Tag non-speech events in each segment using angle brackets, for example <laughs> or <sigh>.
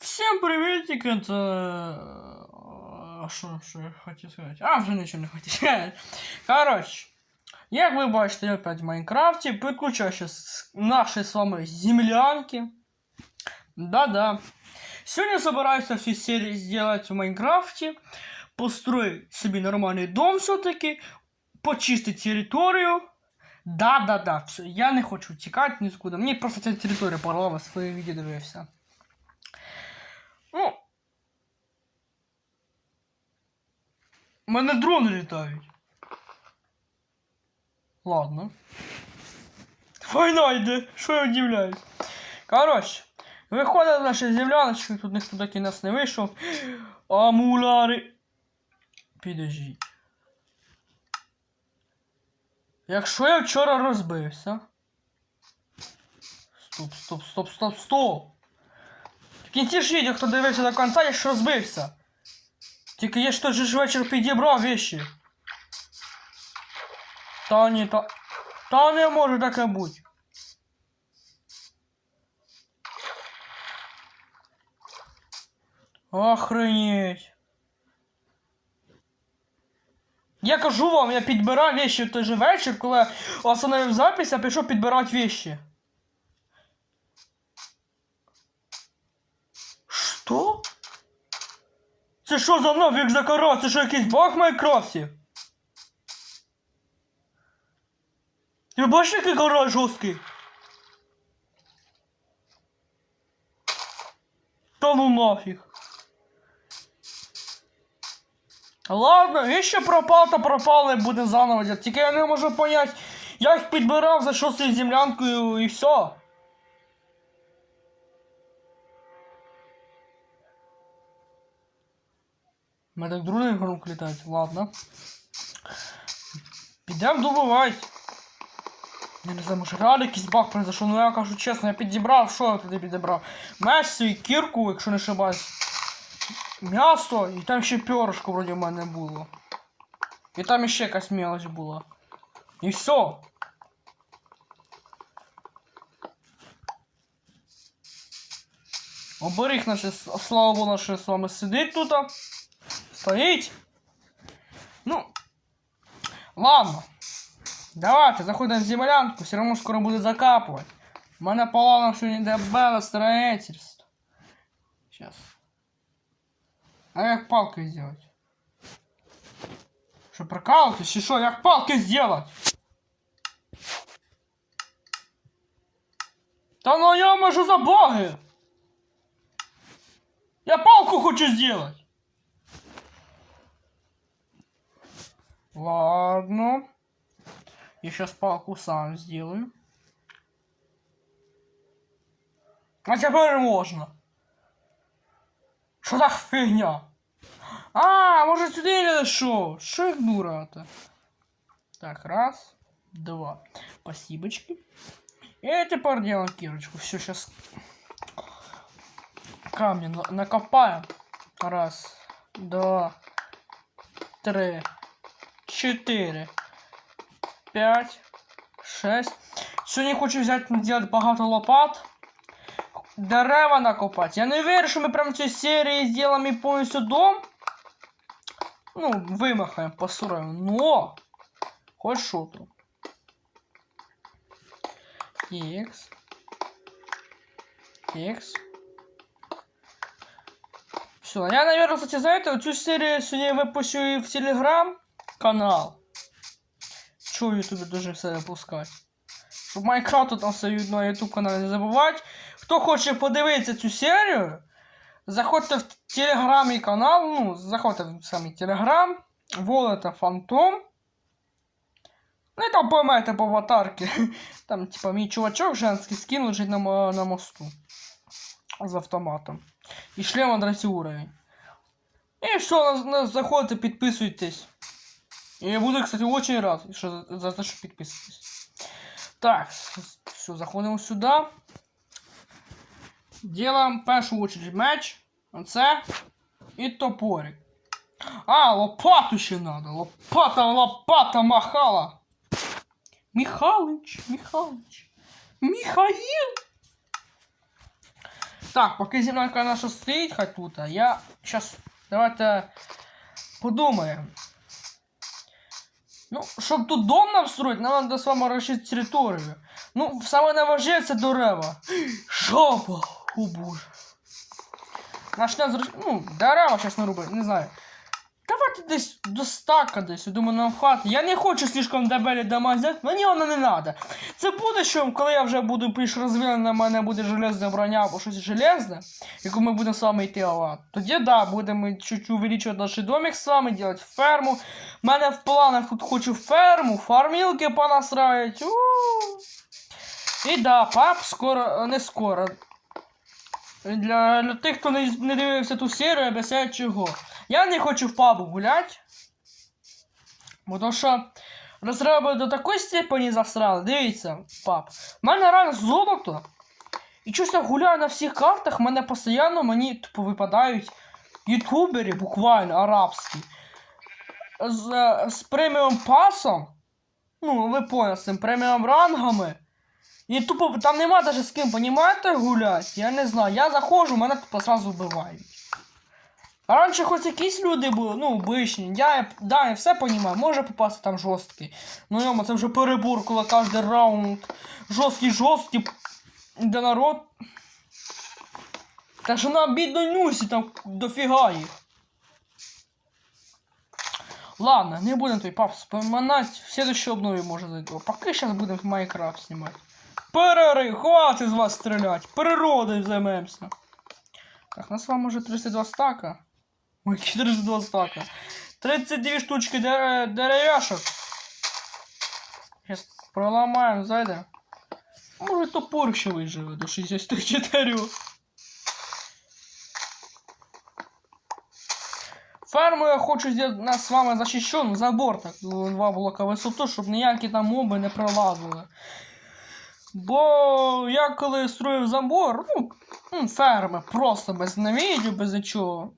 Всім привітики, це... А що, що я хотів сказати? А, вже нічого не хотів сказати. Коротше, як ви бачите, я опять в Майнкрафті, підключаю сейчас наші з вами землянки. Да-да. Сегодня собираюсь всю серию сделать в Майнкрафте, построить себе нормальный дом все-таки, почистить территорию. Да-да-да, все, я не хочу тікати нікуди. Мені просто ця територія порвала своє відео дивився. Ну. У мене дрони літають. Ладно. Війна йде, що я удивляюсь. Коротше, виходить наша земляночка, тут ніхто таки нас не вийшов. Амуляри. Підождіть. Якщо я вчора розбився. Стоп, стоп, стоп, стоп, стоп. В кінці ж відео, хто дивився до кінця, я ж розбився. Тільки я ж той же ж вечір підібрав вещи. Та ні, та... Та не може таке бути. Охренеть. Я кажу вам, я підбирав вещи в той же вечір, коли остановив запись, я пішов підбирати вещи. Що? Це що за нафіг за кара? Це що якийсь баг в Майнкрафті? Ви бачите, який гора жорсткий? Та ну нафіг. Ладно, пропав, то пропав, не буде заново. Тільки я не можу понять, як підбирав, за що цією землянкою і все. Мене так другий громко літають, ладно. Підемо добивати. Я не знаю, може реально якийсь баг произошов, ну я кажу чесно, я підібрав, що я туди підібрав? Меч і кірку, якщо не ошибаюсь. М'ясо, і там ще перышко вроді в мене було. І там ще якась мелочь була. І все. Оберіг наш, слава Богу, наш з вами сидить тут. Стоїть. Ну. Ладно. Давайте, заходимо в землянку, все равно скоро буде закапувати. У мене планом сьогодні дебеле строительство. Сейчас. А як палкой сделать? Что, прокалываетесь? Чи що, як палкой сделать? Та ну я можу за боги! Я палку хочу сделать! Ладно. Я сейчас палку сам сделаю. А теперь можно. Що за фигня? А, може сюди не дошел? Що як дура-то? Так, раз, два. Спасибочки. И теперь делаем кирочку. Все, сейчас камни на- накопаем. Раз, два, три, четыре, пять, шесть. Сьогодні хочу взяти сделать багато лопат. Дерева накопати. Я не вірю, що ми прямо в цій серії зробимо і повністю дом. Ну, вимахаємо, посураємо. Но! Хоч що то. Текс. Текс. Все, я, наверное, кстати, за это цю серію сьогодні випущу і в Телеграм канал. В Ютубі дуже все випускати? Щоб Майнкрафту там все на Ютуб каналі не забувати. Хто хоче подивитися цю серію, заходьте в Телеграм мій канал, ну, заходьте в самий Телеграм, Волета Фантом. Ну і там поймаєте по аватарки. <laughs> Там, типа, мій чувачок женський скін лежить на, на мосту. З автоматом. І шлем на уровень. І все, заходите, підписуйтесь. І я буду, кстати, очень рад, що за, за те, що підписуєтесь. Так, все, заходимо сюди. Делаем в першу очередь меч. Оце. І топорик. А, лопату ще надо. Лопата, лопата махала. Михалыч, Михалыч. Михаил. Так, поки землянка наша стоїть хай тут, а я сейчас давайте подумаємо. Ну, щоб тут дом нам нам треба з вами розширити територію. Ну, саме найважливіше це дерева. Жопа! О боже. Начнем з Ну, дерева зараз не робити, не знаю. Давайте десь до стака десь, я думаю, нам хватить. Я не хочу слишком дебелі дома взяти, мені воно не треба. Це буде що, коли я вже буду більш розвинена, в мене буде железна броня або щось железне, яку ми будемо з вами йти ават. Тоді да, будемо чуть-чуть увеличувати наш домик з вами, робити ферму. У мене в планах тут хочу ферму, фармілки понастраивать. У-у-у. І да, пап скоро, не скоро. Для, для тих, хто не, не дивився ту серію, об'ясняю чого. Я не хочу в пабу гуляти. Бо що розраби до такої степені засрали. Дивіться, пап. У мене реально золото. І щось я гуляю на всіх картах, мене постійно мені типу, випадають ютубери, буквально арабські. З, з преміум пасом. Ну, ви поняли, з цим преміум рангами. І тупо там нема даже з ким, понімаєте, гулять? Я не знаю. Я заходжу, мене тупо сразу вбивають. Раніше хоч якісь люди були, ну, обичні. Я, да, я все понімаю, може попасти там жорсткий. Ну йома, це вже перебор, коли кожен раунд. Жорсткий, жорсткий. Де народ. Та що на бідно нюсі там дофіга їх. Ладно, не будем той пап вспоминать. В следующей обнове може зайду. Поки сейчас будем в Майнкрафт снимать. Перерив, хватит з вас стрілять. Природою займемося. Так, нас з вами вже 32 стака. Ой, які 32 стака. 32 штучки дере- деревяшок. Сейчас проламаємо, зайде. Може топор ще виживе до 64. Ферму я хочу зробити нас з вами захищену забор, так, два блока висоту, щоб ніякі там моби не пролазили. Бо я коли строїв забор, ну, ну ферми, просто без навідів, без нічого,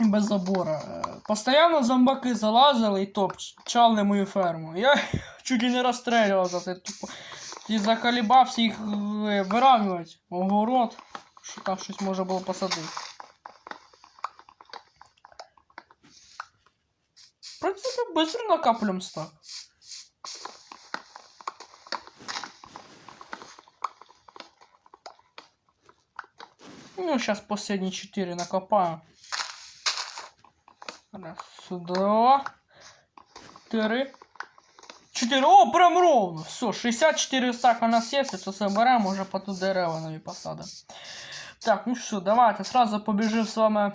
без забора. е, Постоянно зомбаки залазили і топчали мою ферму. Я <laughs> чуть не розстрілював за це тупо. І заколібався їх е, виравнювати. Огород, що там щось може було посадити. В принципе, быстро накапливаем стак. Ну, сейчас последние четыре накопаю. Раз, два, три, четыре. О, прям ровно. Все, 64 стака у нас есть. Это соберем, уже по ту дерева нові посадимо. Так, ну что, давайте сразу побежим с вами.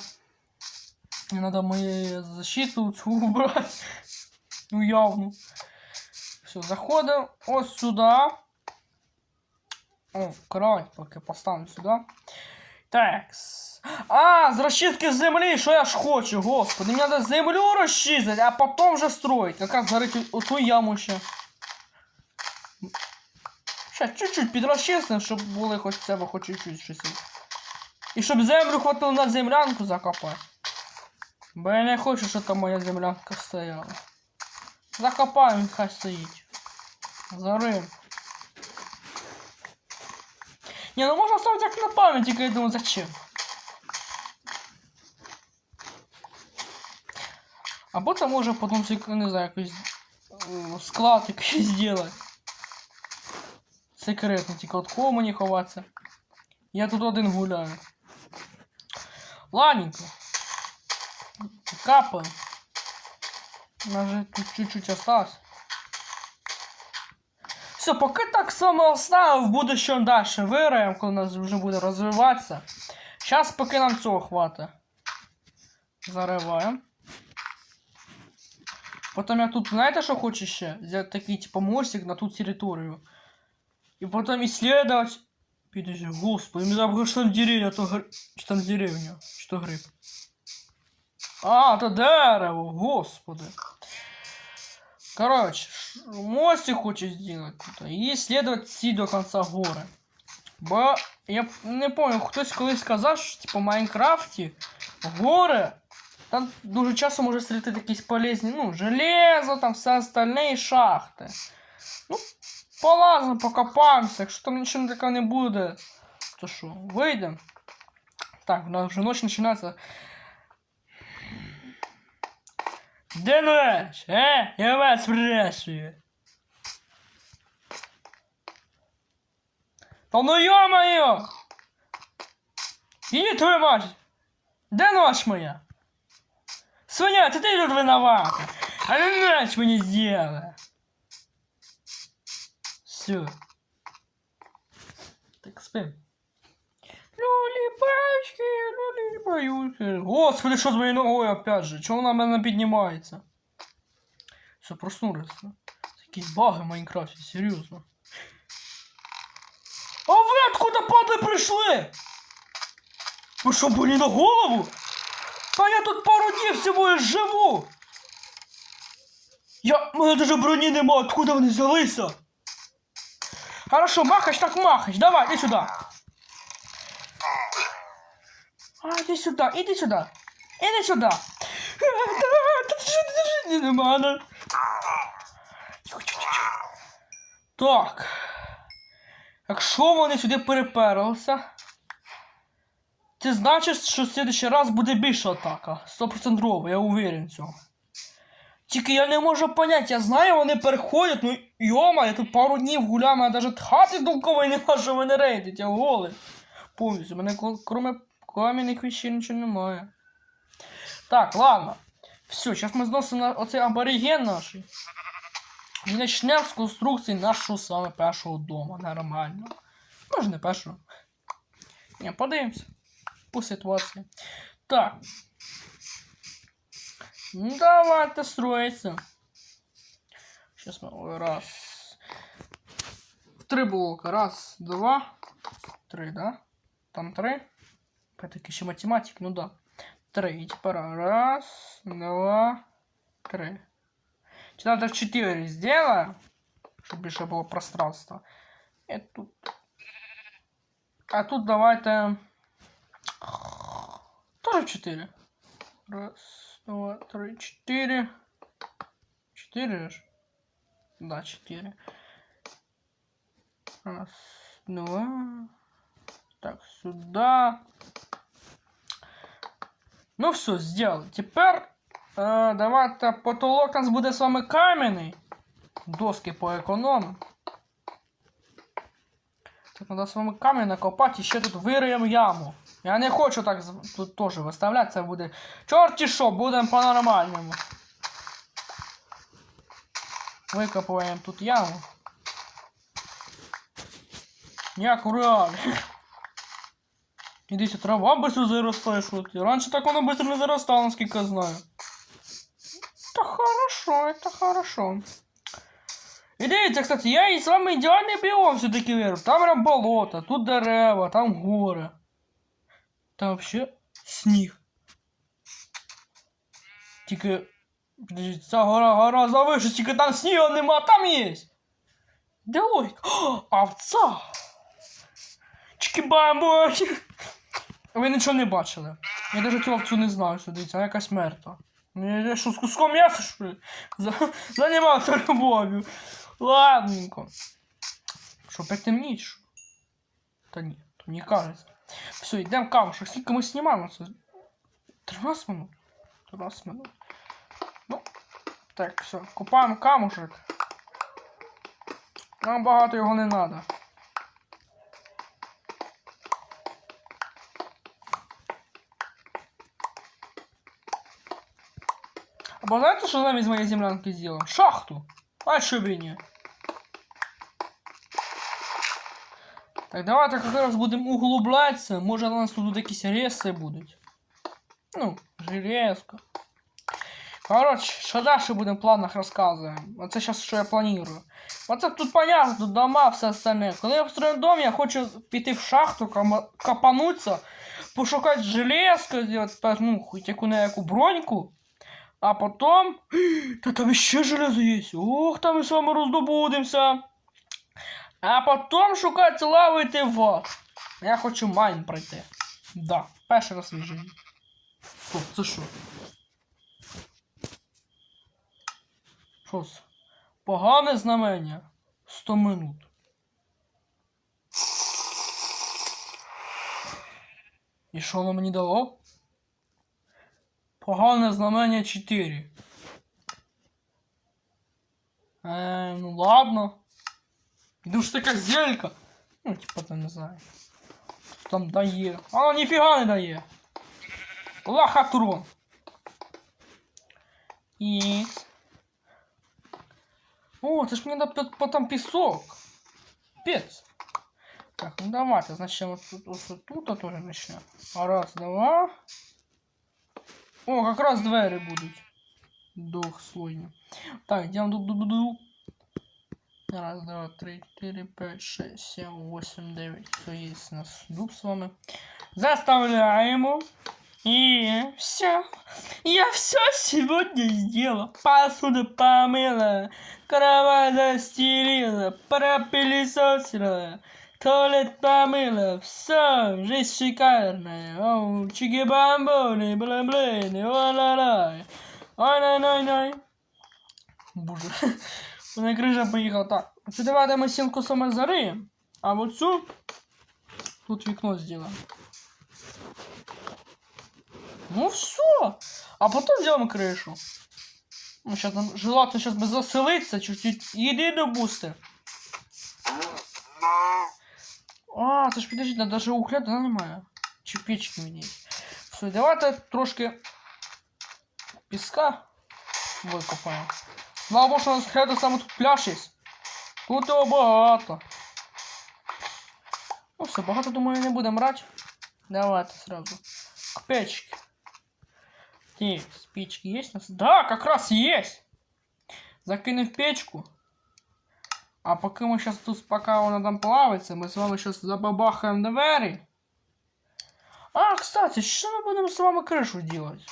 Мне надо мою защиту цю <laughs> убрать. Ну, явно. Все, заходим ось сюда. О, край, поки поставим сюда. Так. А, з розчистки землі, що я ж хочу, господи, мені треба землю розчистити, а потім вже строїть. Яка зарити оту яму ще. Ще чуть-чуть підрозчистим, щоб були хоч себе хоч чуть-чуть щось. І щоб землю хватило на землянку закопати. Бо я не хочу, щоб там моя землянка стояла. Закопаємо, хай стоїть. Зарим. Не, ну можно оставить як на память, я думаю, зачем? Або там може потім, не знаю, якийсь е, склад якийсь зробити. Секретно, тільки от кого мені ховатися. Я тут один гуляю. Ладненько. Капаем. У нас же тут чуть-чуть осталось. Все, поки так само оставив, в будущем дальше виграємо, коли нас вже буде розвиватися. Зараз поки нам цього хватить. Зариваємо. Потім я тут, знаєте, що хочу ще? Взяти такий, типу, мостик на ту територію. І потім исследовать. Підожди, господи, мені забув, що там деревня, то гр... Чи там деревня, чи то гриб. А, то дерево, господи. Короче, ш- мостик хочу сделать тут и исследовать всі до конца гори. Бо я п- не пам'ятаю, хтось колись сказав, що типу в Майнкрафті гори. Там дуже часто може стріляти якісь полезні, ну, железо, там все остальне і шахти. Ну, полазимо, покопаємося, якщо там нічого такого не буде, то що, вийдемо. Так, у нас вже ночь починається. Де ночь? Е? Я вас спрашиваю. Та ну ё-моё! Иди твою мать! Де ночь моя? Свиня, ты, ты тут виновата! А не ночь мне сделала! Все. Так спим. Люлі-пачки, люлі-баюшки. Господи, що з моєю ногою опять же? Чого вона в мене піднімається? Все, проснулися. Це якісь баги в Майнкрафті, серйозно. А ви откуда падли прийшли? Ви що, були на голову? Та я тут пару днів всього живу. Я... У мене даже броні нема, откуда вони взялися? Хорошо, махач так махач, давай, иди сюда. А, иди сюда. Иди сюда. Не надо. Так. Якщо вони сюди переперлися, це значить, що в следующий раз буде більша атака. 100% я уверен в цьому. Тільки я не можу понять, я знаю, вони переходять, ну йома, я тут пару днів гуляю, мене навіть хати толкової нема, що мене рейдить, я голий. Повністю, мене кроме кам'яних вещей нічого немає. Так, ладно. Все, зараз ми зносимо на оцей абориген наш. І почнемо з конструкції нашого саме першого дому. Нормально. Може не першого. Ні, подивимося. По ситуації. Так. Ну, давайте строиться. Сейчас мы раз. В три блока. Раз, два, три, да? Там три. Опять-таки еще математик, ну да. Три. Теперь раз, два, три. Давайте в четыре сделаем, чтобы еще было пространство. И тут. А тут давайте... Тоже в четыре. Раз, два, три, четыре. Четыре же? Да, четыре. Раз, два. Так, сюда. Ну все, сделал. Теперь е, давайте потолок у нас буде з вами кам'яний. Доски поекономимо. Так, треба з вами камінь накопати і ще тут вириємо яму. Я не хочу так з- тут теж виставляти, це буде. Чорті що, будемо по-нормальному. Викопуємо тут яму. Як у реалі. Ідися, трава быстро заростає, що ти. Раніше так воно быстро не заростало, наскільки я знаю. Это хорошо, это хорошо. І дивіться, кстати, я і з вами ідеальний біом все-таки вірю. Там прям болото, тут дерева, там гори. Там вообще сніг. Тільки. Подождіть, ця гора, гора завише, тільки там снігу нема, там є. Де логіка? Овца! Чики-бамбо! Ви нічого не бачили. Я навіть цю овцю не знаю, що дивіться, вона якась мертва. Ну, Я що, з куском м'яса, що ли? За... Займався любов'ю. Ладненько. Що, притемніть, що? Та ні, то мені кажеться. Все, йдемо камушок. Скільки ми знімаємо це? 13 минут? 13 минут. Ну, так, все, купаємо камушек. Нам багато його не треба. Або знаєте, що із моєї землянки зробимо? Шахту! А що б і ні? Так, давайте якраз будемо углублятися. Може у нас тут якісь реси будуть. Ну, железка. Короче, що далі будемо в планах розказуємо. Оце зараз що я планую. Оце тут понятно, тут дома, все остальне. Коли я построю дом, я хочу піти в шахту, копануться, пошукати железку, зробити, ну, хоч яку не яку броньку. А потом... <gasps> Та там ще железо є. Ох, там ми з вами роздобудемося. А потом шукати лаву йти в. Я хочу майн пройти. Да, перший раз в своїй житті. Стоп, це що? Що це? Погане знамення. 100 минут. І що воно мені дало? Погане знамення 4. Е, ну ладно. Ну ж така зелька. Ну, типа там не знаю. Що там дає. А воно ніфіга не дає. Лохотрон. І. О, це ж мені дав пі- потом пісок. Пец. Так, ну давайте, значит, вот тут, вот тут тоже начнем. Раз, два. О, как раз двері будуть. Двохслойні. Так, йдемо ду ду ду ду Раз, два, три, четыре, пять, шесть, семь, восемь, девять. Все есть у нас дуб с вами. Заставляем. И все. Я все сегодня сделала. Посуду помыла, кровать застелила, пропылесосила, туалет помыла. Все, жизнь шикарная. Оу, чики-бамбони, бла-блини, ла-ла-ла. Ой-ной-ной-ной. Боже. У мене крижа поїхала. Так, це давайте ми сілку саме зариємо, а вот цю тут вікно зробимо. Ну все. А потом сделаем крышу. Ну, сейчас нам желательно сейчас бы заселиться чуть-чуть. Еды до бусти. А, це ж підожди, там даже угля да, немає. Чи печки мені. Все, давайте трошки піска викопаємо. Слава Богу, що у нас рядом саме тут пляж є. Тут його багато. Ну все, багато, думаю, не будемо брати. Давайте сразу. К печке. Так, спички есть у нас? Да, как раз есть! Закинем в печку. А пока мы сейчас тут, пока он там плавается, мы с вами сейчас забабахаем двери. А, кстати, что мы будем с вами крышу делать?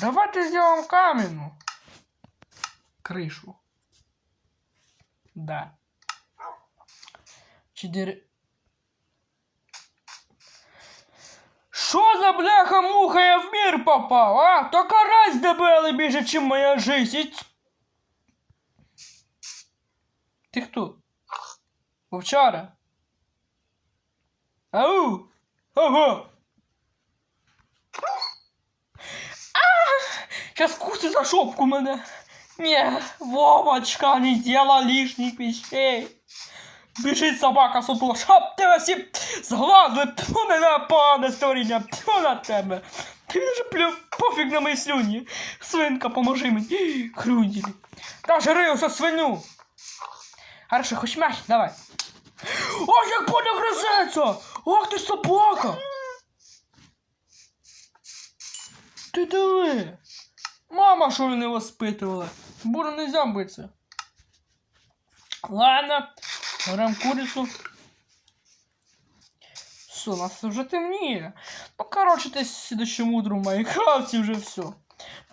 Давайте сделаем каменную крышу. Да. Четыре... Що за бляха-муха я в мир попав, а? То карась дебели більше, чим моя жизнь. Ти хто? Вовчара? Ау! Ого! Сейчас кусит за шопку мене. Не, Вовочка, не дела лишних вещей. Біжить собака сутула, щоб тебе всі зглазли, тьфу не на пане створіння, тьфу на тебе. Ти вже плю, пофіг на мої слюні. Свинка, поможи мені. Хрюнділі. Та жри усе свиню. Хорошо, хоч м'яч, давай. Ох, як поля гризеться! Ох ти собака! Ти диви! Мама, що не воспитувала. Буду нельзя биться. Ладно, берем курицу. Все, у нас вже темніє. Ну, коротше, десь слідущому утру в Майнкрафті вже все.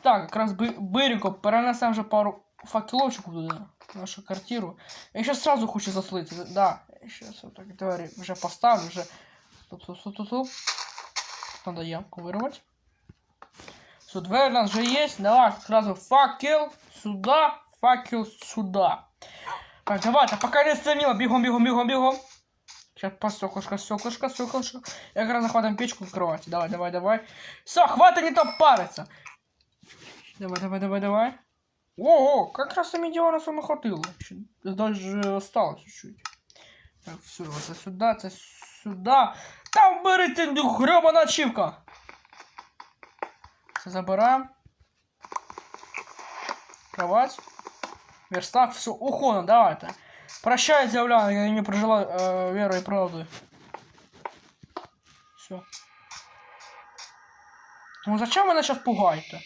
Так, якраз Бирико перенесемо вже пару факелочок туди, в нашу квартиру. Я ще сразу хочу заслити. Да, сейчас вот так двері вже поставлю, вже. Стоп, стоп, стоп, стоп. Надо ямку вырвать. Все, дверь у нас же есть. Давай сразу факел сюда, факел сюда. Так, давайте, пока не стемніло, бігом, бігом, бігом, бігом. Сейчас по стеклышко, стеклышко, стеклышко. Я как раз захватываем печку в кровати. Давай, давай, давай. Все, хватит не там париться. Давай, давай, давай, давай. Ого, как раз сами дела на самом хватило. Еще Даже осталось чуть-чуть. Так, все, это сюда, это сюда. Там бери ты, гребана ачивка. Забираем. Кровать. Верстак, все, уходим, давайте. Прощай, земля, я не прожила э, верой и правдой. Все. Ну зачем мене сейчас пугаєте?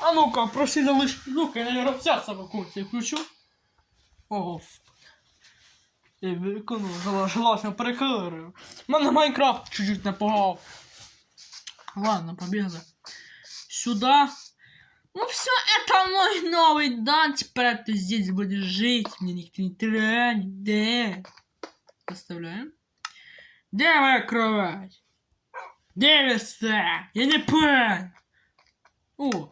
А ну-ка, прости залиш. Ну-ка, я, наверное, вся самокурці включу. О, господи. Я жела, желательно перекилерую. Мене Майнкрафт чуть-чуть напугав. Ладно, победа. Сюда. Ну все, это мой новый дом. Теперь ты здесь будешь жить. Мне никто не тронет. Да. Оставляем. Где моя кровать? Где верста? Я не понял. О.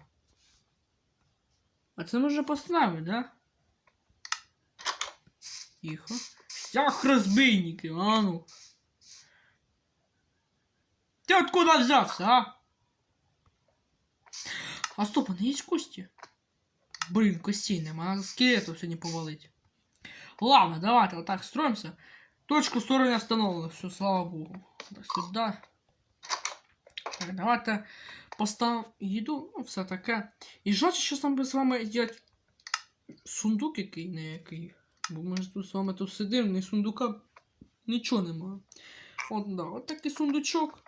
А це можна поставити, да? Тихо. Всях розбійників, а ну. Ты откуда взялся, а? А стоп, а не есть кости? Блин, костей нема, надо скелетов сегодня повалить. Ладно, давайте вот так строимся. Точку стороны остановлена, все, слава богу. Сюда. Так, давайте поставимо їду, ну, все таке. І жаль, що би з вами ділять сундук який не який. Бо ми ж тут з вами тут сидимо, ні сундука нічого немає. От, да, от такий сундучок.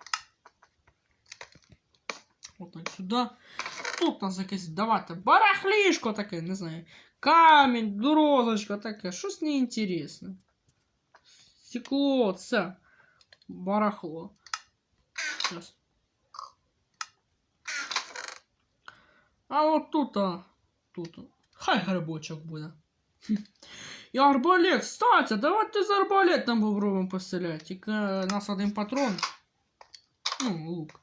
От так сюди. Тут у нас якесь, давайте, барахлішко таке, не знаю. Камінь, дорозочка таке, щось неінтересне. Стекло, це. Барахло. Сейчас. А от тут, а, тут. Хай грибочок буде. Хм. <laughs> І арбалет, кстати, давайте з арбалетом попробуємо постріляти. Тільки нас один патрон. Ну, лук.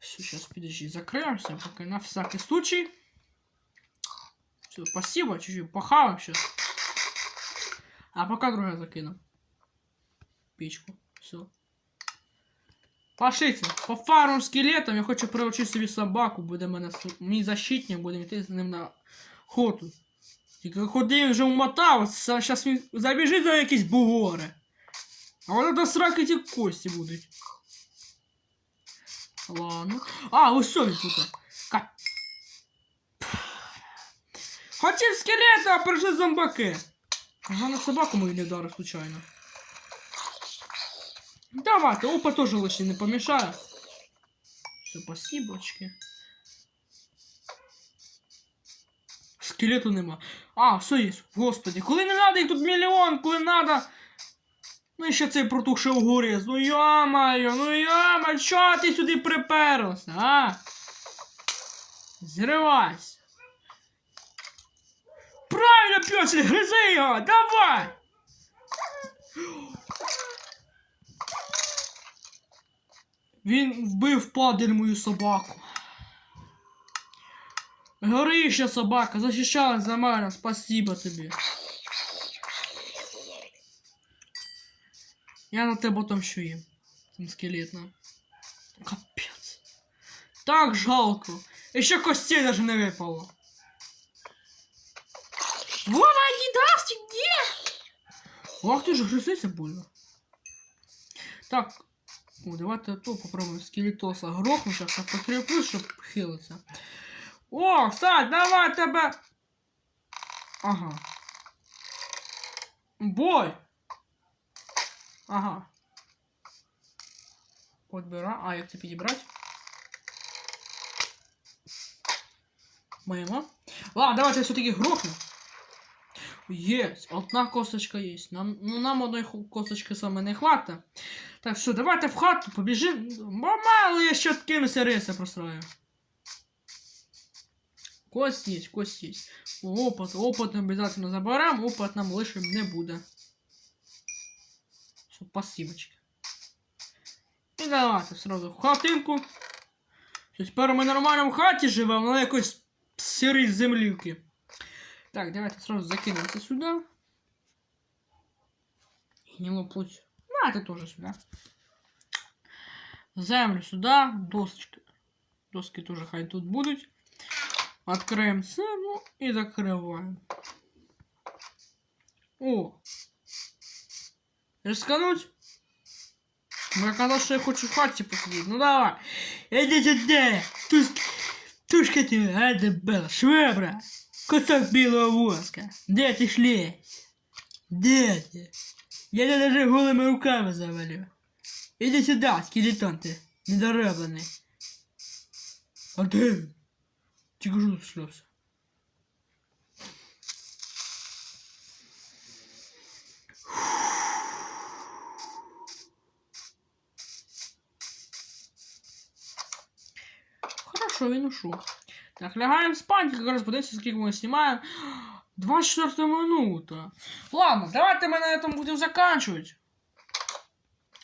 Все, сейчас, подожди, закроемся, пока на всякий случай. Все, спасибо, чуть-чуть похаваем сейчас. А пока другая закину. Печку. Все. Пошлите, по фармам скелетам я хочу приручити собі собаку, буде мене су- мій защитник, будемо йти з ним на охоту. Тільки ходи він вже вмотав, зараз він забіжить за якісь бугори. А от до сраки ті кості будуть. Ладно. А, ось що він тут. Ка... Скелета, а зомбаки. Ага, на собаку мою не вдарив случайно. Давайте, опа тоже лишній не помішає. Все, спасибочки. Скелету нема. А, все є. Господи, коли не надо, їх тут мільйон, коли надо. Ну і ще цей протухший огурець. Ну йомаю, ну йома, чого ти сюди приперлася, а? Зривайся. Правильно, пёсель, гризи його, давай! Він вбив падаль мою собаку. Горища собака, захищалась за мене, спасибо тобі. Я на тебе отомщу Там скелетно. Капец. Так жалко. Еще костей даже не выпало. Вова, не даст, где? Ах ты же грызется больно. Так. О, давайте то попробуем скелетоса грохну сейчас, а покреплю, щоб хилиться. О, кстати, давай тебе. Ага. Бой! Ага. Подбира. А, як це підібрати? Мимо. Ладно, давайте все-таки грохну. Есть, одна косточка есть. Нам, ну, нам одной ху- косточки саме не хватит. Так що, давайте в хату побіжим. Бо мало я ще откинуся риси прострою. Кость есть, кость есть. Опыт, опыт обязательно заберем, опыт нам лишим не буде. Все, спасибочки. І давайте сразу в хатинку. Що Тепер ми нормально в хаті живемо, на якось сирій землівки. Так, давайте сразу закинемо це сюди. Гнилу путь. Давайте тоже сюда. Землю сюда, досочки. Доски тоже хай тут будуть. Откроем це, ну і закриваємо. О! Рискануть? Ну, я казав, що я хочу в хаті посидіти. Ну давай. Іди сюди. Туш... Тушка ти, а дебела, швебра. Кусок білого воска. Де ти шлєсь? Де ти? Я тебе даже голими руками завалю. Іди сюди, скелетон ти, недороблений. А де? він? Тільки ж тут шльовся. Хорошо, він ушов. Так, лягаємо спать, как раз подивимося, скільки ми знімаємо. 24 минута. Ладно, давайте мы на этом будем заканчивать.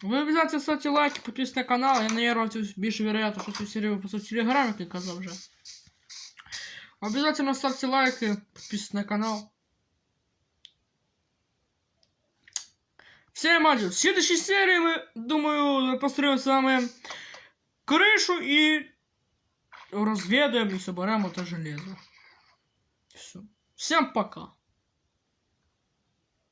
Вы обязательно ставьте лайки, подписывайтесь на канал. Я наверное, більше вероятно, що цю серію випустив в телеграмі, як я казав вже. Обязательно ставьте лайки, подписывайтесь на канал. Всем адіос. В следующей серии мы, думаю, построим с вами крышу и разведаем и собираем это железо. Все. Всем пока.